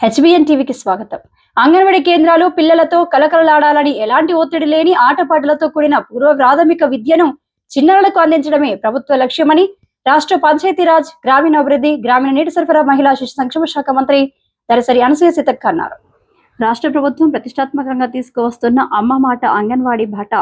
HBN టీవీకి స్వాగతం. అంగన్వాడీ కేంద్రాలు పిల్లలతో కలకలలాడాలని ఎలాంటి ఒత్తిడి లేని ఆటపాటలతో కూడిన పూర్వ ప్రాథమిక విద్యను చిన్నారులకు అందించడమే ప్రభుత్వ లక్ష్యమని రాష్ట్ర పంచాయతీరాజ్ గ్రామీణాభివృద్ధి గ్రామీణ నీటి సరఫరా మహిళా శిశు సంక్షేమ శాఖ మంత్రి దరసరి అనసూయ సీతక్క అన్నారు. రాష్ట్ర ప్రభుత్వం ప్రతిష్టాత్మకంగా తీసుకువస్తున్న అమ్మ మాట అంగన్వాడీ బాట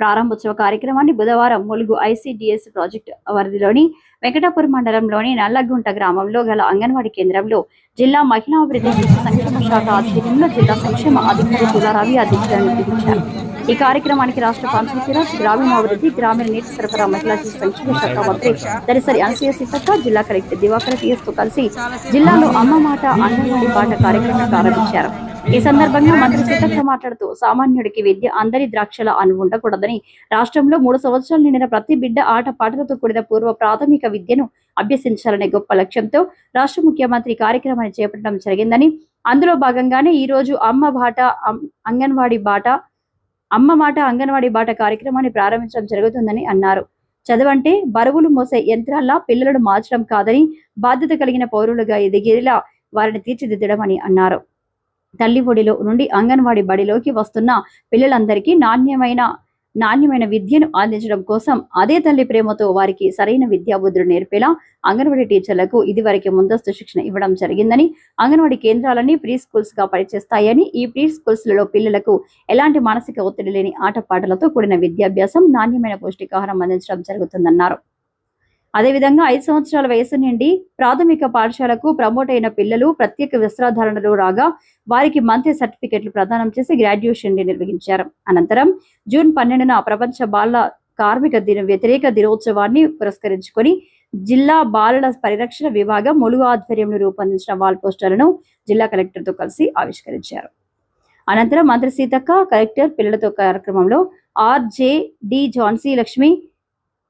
ప్రారంభోత్సవ కార్యక్రమాన్ని బుధవారం ములుగు ఐసిడిఎస్ ప్రాజెక్టు పరిధిలోని వెంకటాపురం మండలంలోని నల్లగుంట గ్రామంలో గల అంగన్వాడీ కేంద్రంలో జిల్లా మహిళాభివృద్ధి శిశు సంక్షేమ శాఖ ఆధ్వర్యంలో జిల్లా సంక్షేమ అధికారి తులారావి అధ్యక్షులను నిర్వహించారు. ఈ కార్యక్రమానికి రాష్ట్ర పంచాయతీరాజ్ గ్రామీణాభివృద్ధి గ్రామీణ నీటి సరఫరా మహిళా శిశు సంక్షేమ శాఖ మంత్రి దరిసరి అనసూయ సీతక్క జిల్లా కలెక్టర్ దివాకర్ టీఎస్తో కలిసి జిల్లాలో అమ్మ మాట అంగన్వాడీ పాట కార్యక్రమం ప్రారంభించారు. ఈ సందర్భంగా మంత్రి సీతక్క మాట్లాడుతూ సామాన్యుడికి విద్య అందరి ద్రాక్షల అను ఉండకూడదని రాష్ట్రంలో మూడు సంవత్సరాలు నిండిన ప్రతి బిడ్డ ఆట పాటలతో కూడిన పూర్వ ప్రాథమిక విద్యను అభ్యసించాలనే గొప్ప లక్ష్యంతో రాష్ట్ర ముఖ్యమంత్రి కార్యక్రమాన్ని చేపట్టడం జరిగిందని. అందులో భాగంగానే ఈ రోజు అమ్మ బాట అంగన్వాడీ బాట అమ్మ మాట అంగన్వాడీ బాట కార్యక్రమాన్ని ప్రారంభించడం జరుగుతుందని అన్నారు. చదవంటే బరువులు మోసే యంత్రాల్లా పిల్లలను మార్చడం కాదని బాధ్యత కలిగిన పౌరులుగా ఎదిగేలా వారిని తీర్చిదిద్దడం అని అన్నారు. తల్లి ఒడిలో నుండి అంగన్వాడీ బడిలోకి వస్తున్న పిల్లలందరికీ నాణ్యమైన నాణ్యమైన విద్యను అందించడం కోసం అదే తల్లి ప్రేమతో వారికి సరైన విద్యాబుద్ధులు నేర్పేలా అంగన్వాడీ టీచర్లకు ఇదివరకే ముందస్తు శిక్షణ ఇవ్వడం జరిగిందని అంగన్వాడీ కేంద్రాలన్నీ ప్రీ స్కూల్స్గా పనిచేస్తాయని ఈ ప్రీ స్కూల్స్లలో పిల్లలకు ఎలాంటి మానసిక ఒత్తిడి లేని ఆటపాటలతో కూడిన విద్యాభ్యాసం నాణ్యమైన పౌష్టికాహారం అందించడం జరుగుతుందన్నారు. అదేవిధంగా ఐదు సంవత్సరాల వయసు నుండి ప్రాథమిక పాఠశాలకు ప్రమోట్ అయిన పిల్లలు ప్రత్యేక వస్త్రాధారణలో రాగా వారికి మంత్రి సర్టిఫికెట్లు ప్రదానం చేసి గ్రాడ్యుయేషన్ డే నిర్వహించారు. అనంతరం జూన్ పన్నెండున ప్రపంచ బాల కార్మిక దిన వ్యతిరేక దినోత్సవాన్ని పురస్కరించుకొని జిల్లా బాలల పరిరక్షణ విభాగం ములుగు ఆధ్వర్యంలో రూపొందించిన వాల్ పోస్టర్లను జిల్లా కలెక్టర్తో కలిసి ఆవిష్కరించారు. అనంతరం మంత్రి సీతక్క కలెక్టర్ పిల్లలతో కార్యక్రమంలో ఆర్జే డి ఝాన్సీ లక్ష్మి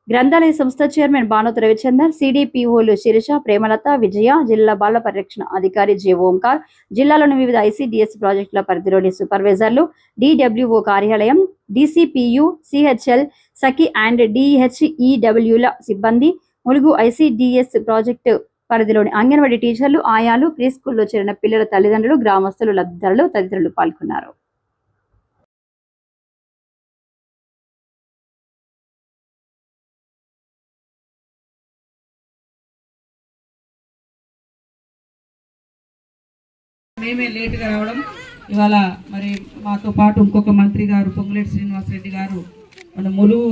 గ్రంథాలయ సంస్థ చైర్మన్ బానోతు రవిచందర్ సిడిపిఓలు శిరీష ప్రేమలత విజయ జిల్లా బాల పరిరక్షణ అధికారి జె ఓంకార్ జిల్లాలోని వివిధ ఐసిడిఎస్ ప్రాజెక్టుల పరిధిలోని సూపర్వైజర్లు డిడబ్ల్యూఓ కార్యాలయం డిసిపియు సిహెచ్ఎల్ సఖి అండ్ డిహెచ్ఈడబ్ల్యూల సిబ్బంది ములుగు ఐసిడిఎస్ ప్రాజెక్టు పరిధిలోని అంగన్వాడీ టీచర్లు ఆయాలు ప్రీ స్కూల్లో చేరిన పిల్లల తల్లిదండ్రులు గ్రామస్తులు లబ్ధిదారులు తదితరులు పాల్గొన్నారు. మేమే లేటుగా రావడం. ఇవాళ మరి మాతో పాటు ఇంకొక మంత్రి గారు పొంగులేటి శ్రీనివాసరెడ్డి గారు మన ములుగు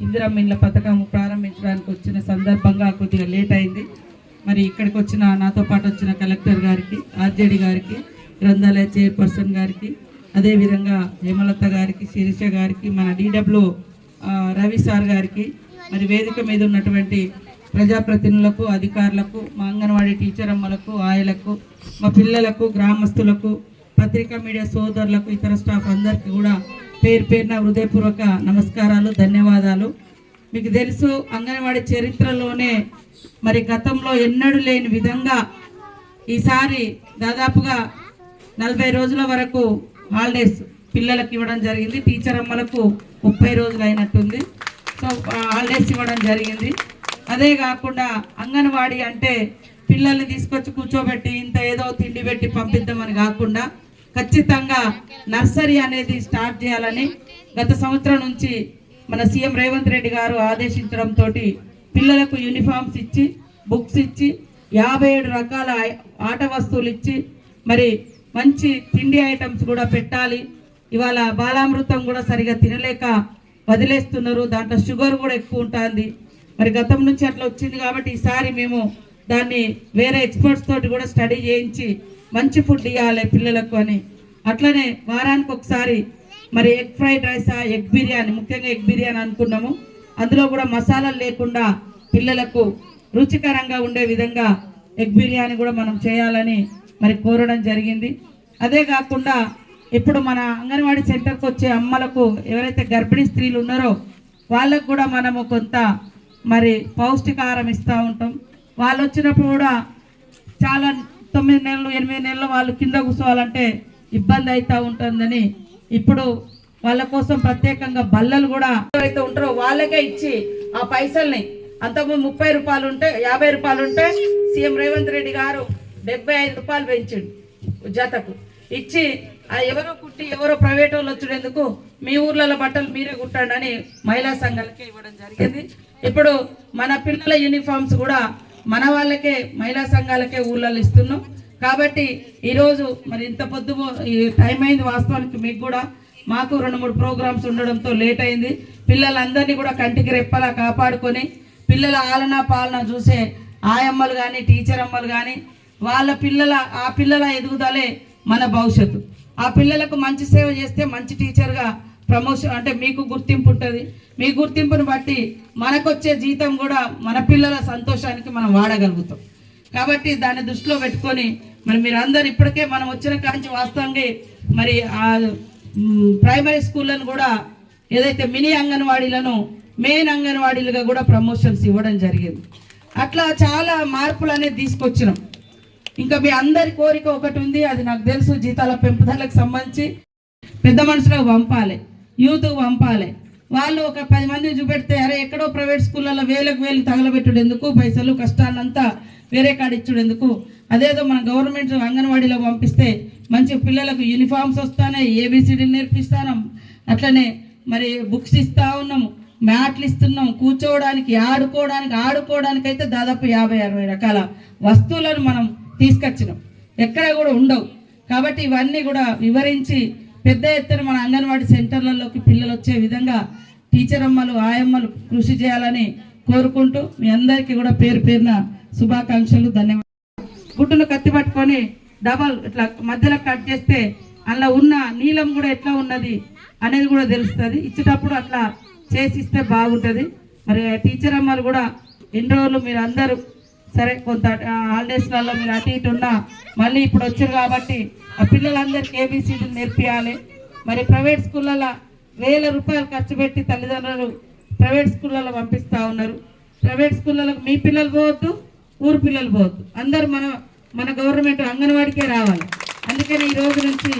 ఇందిరమ్మ ఇండ్ల పథకం ప్రారంభించడానికి వచ్చిన సందర్భంగా కొద్దిగా లేట్ అయింది. మరి ఇక్కడికి వచ్చిన నాతో పాటు వచ్చిన కలెక్టర్ గారికి ఆర్జేడి గారికి గ్రంథాలయ చైర్పర్సన్ గారికి అదేవిధంగా హేమలత గారికి శిరీష గారికి మన డీడబ్ల్యూ రవి సార్ గారికి మరి వేదిక మీద ఉన్నటువంటి ప్రజాప్రతినిధులకు అధికారులకు మా అంగన్వాడీ టీచర్ అమ్మలకు ఆయలకు మా పిల్లలకు గ్రామస్తులకు పత్రికా మీడియా సోదరులకు ఇతర స్టాఫ్ అందరికీ కూడా పేరు పేరున హృదయపూర్వక నమస్కారాలు ధన్యవాదాలు. మీకు తెలుసు అంగన్వాడీ చరిత్రలోనే మరి గతంలో ఎన్నడూ లేని విధంగా ఈసారి దాదాపుగా నలభై రోజుల వరకు హాలిడేస్ పిల్లలకు ఇవ్వడం జరిగింది. టీచర్ అమ్మలకు ముప్పై రోజులు అయినట్టుంది సో హాలిడేస్ ఇవ్వడం జరిగింది. అదే కాకుండా అంగన్వాడీ అంటే పిల్లల్ని తీసుకొచ్చి కూర్చోబెట్టి ఇంత ఏదో తిండి పెట్టి పంపిద్దామని కాకుండా ఖచ్చితంగా నర్సరీ అనేది స్టార్ట్ చేయాలని గత సంవత్సరం నుంచి మన సీఎం రేవంత్ రెడ్డి గారు ఆదేశించడంతో పిల్లలకు యూనిఫామ్స్ ఇచ్చి బుక్స్ ఇచ్చి యాభై ఏడు రకాల ఆట వస్తువులు ఇచ్చి మరి మంచి తిండి ఐటమ్స్ కూడా పెట్టాలి. ఇవాళ బాలామృతం కూడా సరిగా తినలేక వదిలేస్తున్నారు. దాంట్లో షుగర్ కూడా ఎక్కువ ఉంటుంది. మరి గతం నుంచి అట్లా వచ్చింది కాబట్టి ఈసారి మేము దాన్ని వేరే ఎక్స్పర్ట్స్ తోటి కూడా స్టడీ చేయించి మంచి ఫుడ్ ఇవ్వాలి పిల్లలకు అని. అట్లనే వారానికి ఒకసారి మరి egg fried rice egg biryani ముఖ్యంగా ఎగ్ బిర్యానీ అనుకున్నాము. అందులో కూడా మసాలాలు లేకుండా పిల్లలకు రుచికరంగా ఉండే విధంగా ఎగ్ బిర్యానీ కూడా మనం చేయాలని మరి కోరడం జరిగింది. అదే కాకుండా ఇప్పుడు మన అంగన్వాడీ సెంటర్కి వచ్చే అమ్మలకు ఎవరైతే గర్భిణీ స్త్రీలు ఉన్నారో వాళ్ళకు కూడా మనము కొంత మరి పౌష్టికాహారం ఇస్తూ ఉంటాం. వాళ్ళు వచ్చినప్పుడు కూడా చాలా తొమ్మిది నెలలు ఎనిమిది నెలలు వాళ్ళు కింద కూర్చోవాలంటే ఇబ్బంది అవుతూ ఉంటుందని ఇప్పుడు వాళ్ళ కోసం ప్రత్యేకంగా బల్లలు కూడా ఎవరైతే ఉంటారో వాళ్ళకే ఇచ్చి ఆ పైసల్ని అంతకుముందు ముప్పై రూపాయలు ఉంటే యాభై రూపాయలు ఉంటే సీఎం రేవంత్ రెడ్డి గారు డెబ్బై ఐదు రూపాయలు పెంచిండు జతకు. ఇచ్చి ఆ ఎవరో కుట్టి ఎవరో ప్రైవేట్ వాళ్ళు వచ్చేందుకు మీ ఊర్లలో బట్టలు మీరే కుట్టండి అని మహిళా సంఘాలకే ఇవ్వడం జరిగింది. ఇప్పుడు మన పిల్లల యూనిఫామ్స్ కూడా మన వాళ్ళకే మహిళా సంఘాలకే ఊళ్ళలో ఇస్తున్నాం. కాబట్టి ఈరోజు మరి ఇంత పొద్దు ఈ టైం అయింది వాస్తవానికి మీకు కూడా. మాకు రెండు మూడు ప్రోగ్రామ్స్ ఉండడంతో లేట్ అయింది. పిల్లలందరినీ కూడా కంటికి రెప్పలా కాపాడుకొని పిల్లల ఆలన పాలన చూసే ఆయమ్మలు కానీ టీచర్ అమ్మలు కానీ వాళ్ళ పిల్లల ఆ పిల్లల ఎదుగుదలే మన భవిష్యత్తు. ఆ పిల్లలకు మంచి సేవ చేస్తే మంచి టీచర్గా ప్రమోషన్ అంటే మీకు గుర్తింపు ఉంటుంది. మీ గుర్తింపుని బట్టి మనకొచ్చే జీతం కూడా మన పిల్లల సంతోషానికి మనం వాడగలుగుతాం. కాబట్టి దాన్ని దృష్టిలో పెట్టుకొని మరి మీరు అందరు ఇప్పటికే మనం వచ్చిన కాంచి వాస్తవంగా మరి ఆ ప్రైమరీ స్కూళ్ళను కూడా ఏదైతే మినీ అంగన్వాడీలను మెయిన్ అంగన్వాడీలుగా కూడా ప్రమోషన్స్ ఇవ్వడం జరిగింది. అట్లా చాలా మార్పులు అనేది తీసుకొచ్చినాం. ఇంకా మీ అందరి కోరిక ఒకటి ఉంది అది నాకు తెలుసు జీతాల పెంపుదలకు సంబంధించి పెద్ద మనుషులకు పంపాలి. యూత్కు పంపాలి. వాళ్ళు ఒక పది మందిని చూపెడితే అరే ఎక్కడో ప్రైవేట్ స్కూళ్ళలో వేలకు వేలు తగలబెట్టుడు ఎందుకు? పైసలు కష్టాన్నంతా వేరే కాడ ఇచ్చుడు ఎందుకు? అదేదో మన గవర్నమెంట్ అంగన్వాడీలో పంపిస్తే మంచి పిల్లలకు యూనిఫామ్స్ వస్తానే ఏబిసిడీలు నేర్పిస్తాను. అట్లనే మరి బుక్స్ ఇస్తూ ఉన్నాము. మ్యాట్లు ఇస్తున్నాం. కూర్చోవడానికి ఆడుకోవడానికి ఆడుకోవడానికి అయితే దాదాపు యాభై అరవై రకాల వస్తువులను మనం తీసుకొచ్చినాం. ఎక్కడ కూడా ఉండవు. కాబట్టి ఇవన్నీ కూడా వివరించి పెద్ద ఎత్తున మన అంగన్వాడీ సెంటర్లలోకి పిల్లలు వచ్చే విధంగా టీచర్ అమ్మలు ఆయమ్మలు కృషి చేయాలని కోరుకుంటూ మీ అందరికీ కూడా పేరు పేరున శుభాకాంక్షలు ధన్యవాదాలు. గుడ్డును కత్తి పట్టుకొని డబల్ ఇట్లా మధ్యలో కట్ చేస్తే అందులో ఉన్న నీలం కూడా ఎట్లా ఉన్నది అనేది కూడా తెలుస్తుంది. ఇచ్చేటప్పుడు అట్లా చేసి ఇస్తే బాగుంటుంది. మరి టీచర్ అమ్మలు కూడా ఎన్ని రోజులు మీరు అందరూ సరే కొంత హాలిడేస్లలో మీరు అటు ఇటు ఉన్నా మళ్ళీ ఇప్పుడు వచ్చారు కాబట్టి ఆ పిల్లలందరికీ ఏబీసీడీ నేర్పియాలి. మరి ప్రైవేట్ స్కూళ్ళలో వేల రూపాయలు ఖర్చు పెట్టి తల్లిదండ్రులు ప్రైవేట్ స్కూళ్ళలో పంపిస్తూ ఉన్నారు. ప్రైవేట్ స్కూళ్ళలో మీ పిల్లలు పోవద్దు ఊరు పిల్లలు పోవద్దు. అందరు మన మన గవర్నమెంట్ అంగన్వాడికే రావాలి. అందుకని ఈ రోజు నుంచి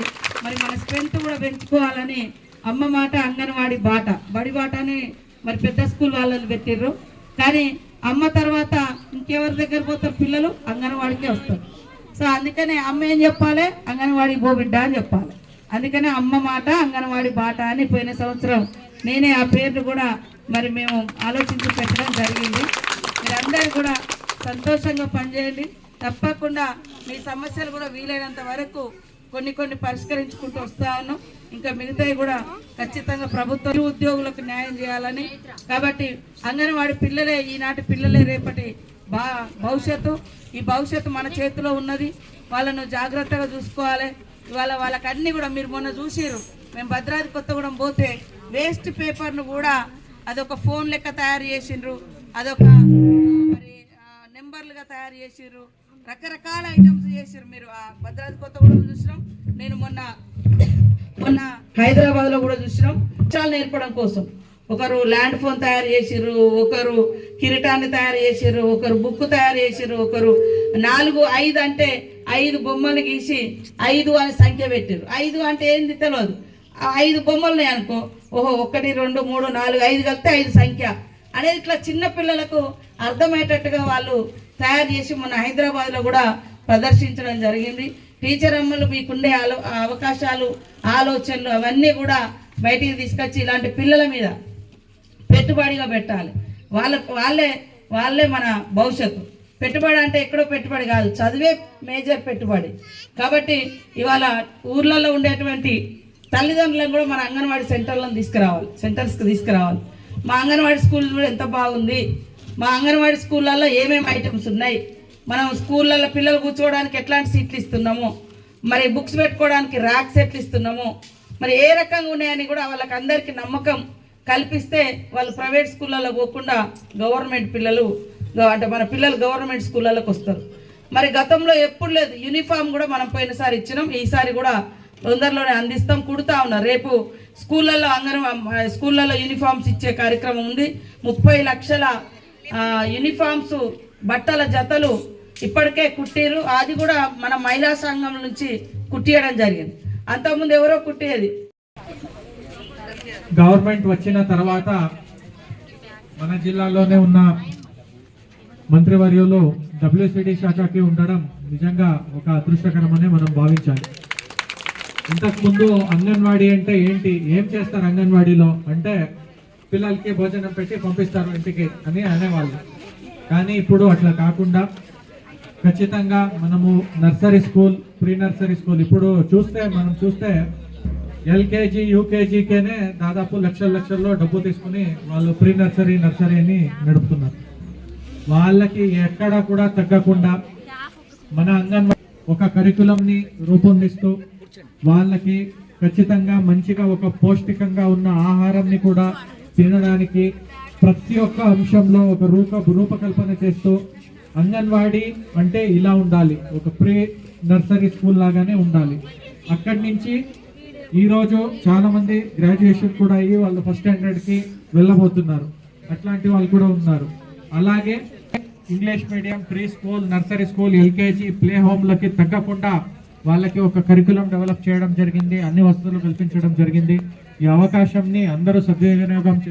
మరి మన స్ట్రెంత్ కూడా పెంచుకోవాలని అమ్మ మాట అంగన్వాడి బాట. బడి బాట అని మరి పెద్ద స్కూల్ వాళ్ళని పెట్టిర్రు. కానీ అమ్మ తర్వాత ఇంకెవరి దగ్గర పోతారు పిల్లలు అంగన్వాడికే వస్తారు. సో అందుకనే అమ్మ ఏం చెప్పాలి? అంగన్వాడికి పో బిడ్డ అని చెప్పాలి. అందుకనే అమ్మ మాట అంగన్వాడి బాట అని పోయిన సంవత్సరం నేనే ఆ పేర్లు కూడా మరి మేము ఆలోచించి పెట్టడం జరిగింది. మీరందరూ కూడా సంతోషంగా పనిచేయండి. తప్పకుండా మీ సమస్యలు కూడా వీలైనంత వరకు కొన్ని కొన్ని పరిష్కరించుకుంటూ వస్తా ఉన్నాం. ఇంకా మిగతావి కూడా ఖచ్చితంగా ప్రభుత్వ ఉద్యోగులకు న్యాయం చేయాలని. కాబట్టి అంగన్వాడి పిల్లలే ఈనాటి పిల్లలే రేపటి బా భవిష్యత్తు. ఈ భవిష్యత్తు మన చేతిలో ఉన్నది. వాళ్ళను జాగ్రత్తగా చూసుకోవాలి. ఇవాళ వాళ్ళకి కూడా మీరు మొన్న చూసిర్రు. మేము భద్రాద్రి కొత్తగూడెం పోతే వేస్ట్ పేపర్ను కూడా అదొక ఫోన్ లెక్క తయారు చేసిండ్రు. అదొక మరి నెంబర్లుగా తయారు చేసిర్రు. రకరకాల ఐటమ్స్ చేసిర్రు మీరు. ఆ భద్రాద్రి కొత్తగూడెం చూసినాం. నేను మొన్న మొన్న హైదరాబాద్లో కూడా చూసినాం. చాలా నేర్పడం కోసం. ఒకరు ల్యాండ్ ఫోన్ తయారు చేసిర్రు ఒకరు కిరీటాన్ని తయారు చేసిర్రు ఒకరు బుక్ తయారు చేసిర్రు ఒకరు నాలుగు ఐదు అంటే ఐదు బొమ్మలు గీసి ఐదు అని సంఖ్య పెట్టిర్రు. ఐదు అంటే ఏంది తెలియదు ఐదు బొమ్మలున్నాయి అనుకో ఓహో ఒకటి రెండు మూడు నాలుగు ఐదు కలిపితే ఐదు సంఖ్య అనేది ఇట్లా చిన్న పిల్లలకు అర్థమయ్యేటట్టుగా వాళ్ళు తయారు చేసి మొన్న హైదరాబాద్లో కూడా ప్రదర్శించడం జరిగింది. టీచర్ అమ్మలు మీకుండే ఆలో అవకాశాలు ఆలోచనలు అవన్నీ కూడా బయటికి తీసుకొచ్చి ఇలాంటి పిల్లల మీద పెట్టుబడిగా పెట్టాలి. వాళ్ళ వాళ్ళే వాళ్ళే మన భవిష్యత్తు. పెట్టుబడి అంటే ఎక్కడో పెట్టుబడి కాదు చదివే మేజర్ పెట్టుబడి. కాబట్టి ఇవాళ ఊర్లలో ఉండేటువంటి తల్లిదండ్రులను కూడా మన అంగన్వాడీ సెంటర్లను తీసుకురావాలి సెంటర్స్కి తీసుకురావాలి. మా అంగన్వాడీ స్కూల్ కూడా ఎంత బాగుంది. మా అంగన్వాడీ స్కూళ్ళల్లో ఏమేమి ఐటమ్స్ ఉన్నాయి? మనం స్కూళ్ళల్లో పిల్లలు కూర్చోవడానికి ఎట్లాంటి సీట్లు ఇస్తున్నాము మరి బుక్స్ పెట్టుకోవడానికి ర్యాక్స్ ఎట్లు ఇస్తున్నాము మరి ఏ రకంగా ఉన్నాయని కూడా వాళ్ళకి అందరికీ నమ్మకం కల్పిస్తే వాళ్ళు ప్రైవేట్ స్కూళ్ళలో పోకుండా గవర్నమెంట్ పిల్లలు అంటే మన పిల్లలు గవర్నమెంట్ స్కూళ్ళలోకి వస్తారు. మరి గతంలో ఎప్పుడు లేదు. యూనిఫామ్ కూడా మనం పోయినసారి ఇచ్చినాం. ఈసారి కూడా తొందరలోనే అందిస్తాం. కుడుతా ఉన్నారు రేపు స్కూళ్ళల్లో అందరం స్కూళ్ళల్లో యూనిఫామ్స్ ఇచ్చే కార్యక్రమం ఉంది. ముప్పై లక్షల యూనిఫామ్స్ బట్టల జతలు ఇప్పటికే కుట్టిరు అది కూడా మన మహిళా సంఘం నుంచి కుట్టియడం జరిగింది. అంతకుముందు ఎవరో కుట్టేది? గవర్నమెంట్ వచ్చిన తర్వాత మన జిల్లాలోనే ఉన్న మంత్రివర్యంలో డబ్ల్యూసిడి శాఖకి ఉండడం నిజంగా ఒక అదృష్టకరమనే మనం భావించాలి. ఇంతకుముందు అంగన్వాడీ అంటే ఏంటి? ఏం చేస్తారు అంగన్వాడీలో? అంటే పిల్లలకి భోజనం పెట్టి పంపిస్తారు ఇంటికి అని అనేవాళ్ళు. కానీ ఇప్పుడు అట్లా కాకుండా ఖచ్చితంగా మనము nursery school pre nursery school ఇప్పుడు చూస్తే మనం చూస్తే ఎల్కేజీ యూకేజీకేనే దాదాపు లక్షల లక్షల్లో డబ్బు తీసుకుని వాళ్ళు ప్రీ నర్సరీ నర్సరీని నడుపుతున్నారు. వాళ్ళకి ఎక్కడ కూడా తగ్గకుండా మన అంగన్వాడీ ఒక కరికులంని రూపొందిస్తూ వాళ్ళకి ఖచ్చితంగా మంచిగా ఒక పౌష్టికంగా ఉన్న ఆహారాన్ని కూడా తినడానికి ప్రతి ఒక్క అంశంలో ఒక రూప రూపకల్పన చేస్తూ అంగన్వాడీ అంటే ఇలా ఉండాలి. ఒక ప్రే నర్సరీ స్కూల్ లాగానే ఉండాలి. అక్కడి నుంచి ఈరోజు చాలామంది గ్రాడ్యుయేషన్ కూడా అయ్యి వాళ్ళు ఫస్ట్ స్టాండర్డ్కి వెళ్ళబోతున్నారు. అట్లాంటి వాళ్ళు కూడా ఉన్నారు. అలాగే English medium pre school nursery school LKG play హోమ్లకి తగ్గకుండా వాళ్ళకి ఒక కరికులం డెవలప్ చేయడం జరిగింది. అన్ని వసతులు కల్పించడం జరిగింది. ఈ అవకాశంని అందరూ సద్వినియోగం